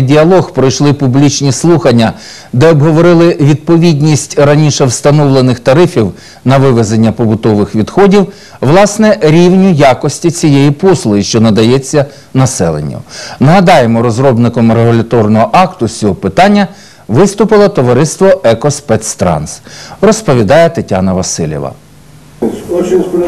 Діалог пройшли публічні слухання, де обговорили відповідність раніше встановлених тарифів на вивезення побутових відходів, власне, рівню якості цієї послуги, що надається населенню. Нагадаємо, розробником регуляторного акту з цього питання виступило товариство «Екоспецтранс», розповідає Тетяна Васильєва.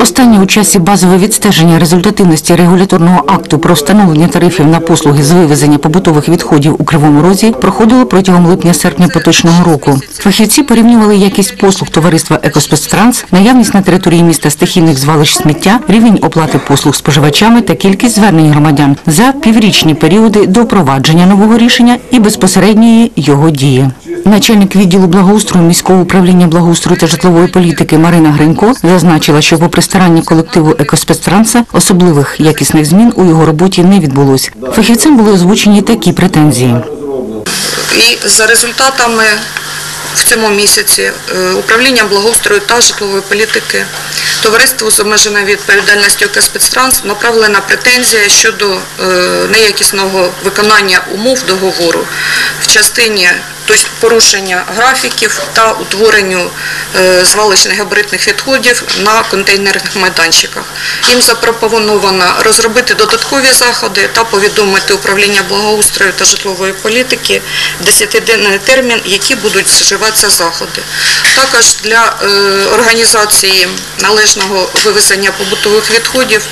Останнє у часі базове відстеження результативності регуляторного акту про встановлення тарифів на послуги з вивезення побутових відходів у Кривому Розі проходило протягом липня-серпня поточного року. Фахівці порівнювали якість послуг товариства «Екоспецтранс», наявність на території міста стихійних звалищ сміття, рівень оплати послуг споживачами та кількість звернень громадян за піврічні періоди до впровадження нового рішення і безпосередньої його дії. Начальник відділу благоустрою міського управління благоустрою та житлової політики Марина Гринько зазначила, що попри старання колективу «Екоспецтранса» особливих якісних змін у його роботі не відбулось. Фахівцям були озвучені такі претензії. І за результатами в цьому місяці е, управління благоустрою та житлової політики товариству з обмеженою відповідальністю «Екоспецтранс» направлена претензія щодо е, неякісного виконання умов договору в частині тобто порушення графіків та утворенню е, звалищних габаритних відходів на контейнерних майданчиках. Їм запропоновано розробити додаткові заходи та повідомити управління благоустрою та житлової політики в 10-денний термін, які будуть вживатися заходи. Також для е, організації належного вивезення побутових відходів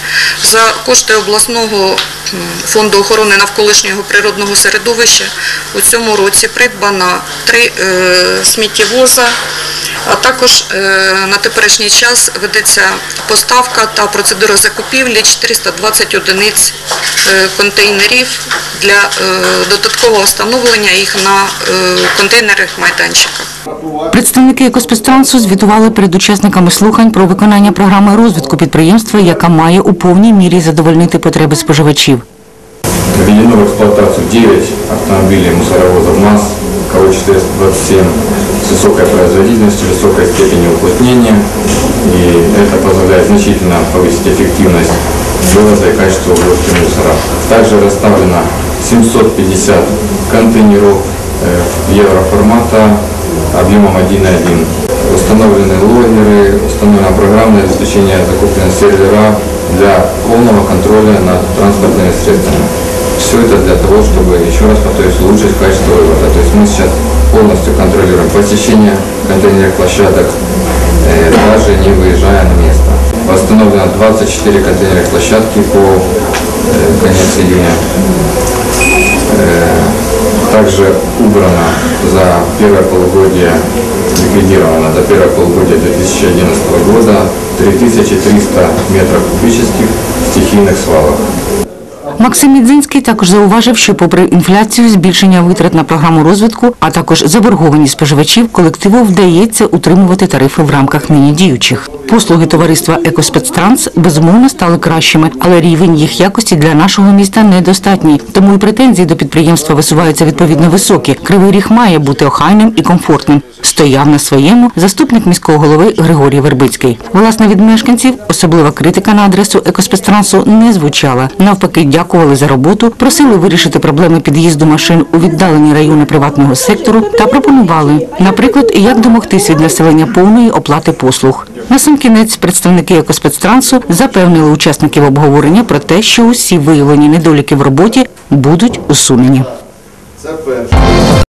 за кошти обласного фонду охорони навколишнього природного середовища у цьому році придбано три е, сміттєвоза, а також е, на теперішній час ведеться поставка та процедура закупівлі 420 одиниць е, контейнерів для додаткового встановлення їх на контейнерних майданчиках. Представники «Екоспецтрансу» звітували перед учасниками слухань про виконання програми розвитку підприємства, яка має у повній мірі задовольнити потреби споживачів. Введено в эксплуатацию 9 автомобилей мусоровозов МАЗ, КО-427 с высокой производительностью, высокой степенью уплотнения. И это позволяет значительно повысить эффективность вывоза и качество уборки мусора. Также расставлено 750 контейнеров э, евроформата объемом 1,1. Установлены логеры, установлено программное обеспечение, закуплены сервера для полного контроля над транспортными средствами. Все это для того, чтобы, еще раз повторюсь, улучшить качество вывоза. Мы сейчас полностью контролируем посещение контейнерных площадок, э, даже не выезжая на место. Восстановлено 24 контейнерных площадки по э, конец июня. Э, Также убрано за первое полугодие, ликвидировано за первое полугодие 2011 года 3300 метров кубических стихийных свалок. Максим Мідзинський також зауважив, що попри інфляцію, збільшення витрат на програму розвитку, а також заборгованість споживачів, колективу вдається утримувати тарифи в рамках нині діючих. Послуги товариства «Екоспецтранс» безумовно стали кращими, але рівень їх якості для нашого міста недостатній. Тому і претензії до підприємства висуваються відповідно високі. Кривий ріг має бути охайним і комфортним. Стояв на своєму заступник міського голови Григорій Вербицький. Власне, від мешканців особлива критика на адресу «Екоспецтрансу» не звучала. Навпаки, дякували за роботу, просили вирішити проблеми під'їзду машин у віддалені райони приватного сектору та пропонували, наприклад, як домогтись від населення повної оплати послуг. На сам кінець представники «Екоспецтрансу» запевнили учасників обговорення про те, що усі виявлені недоліки в роботі будуть усунені.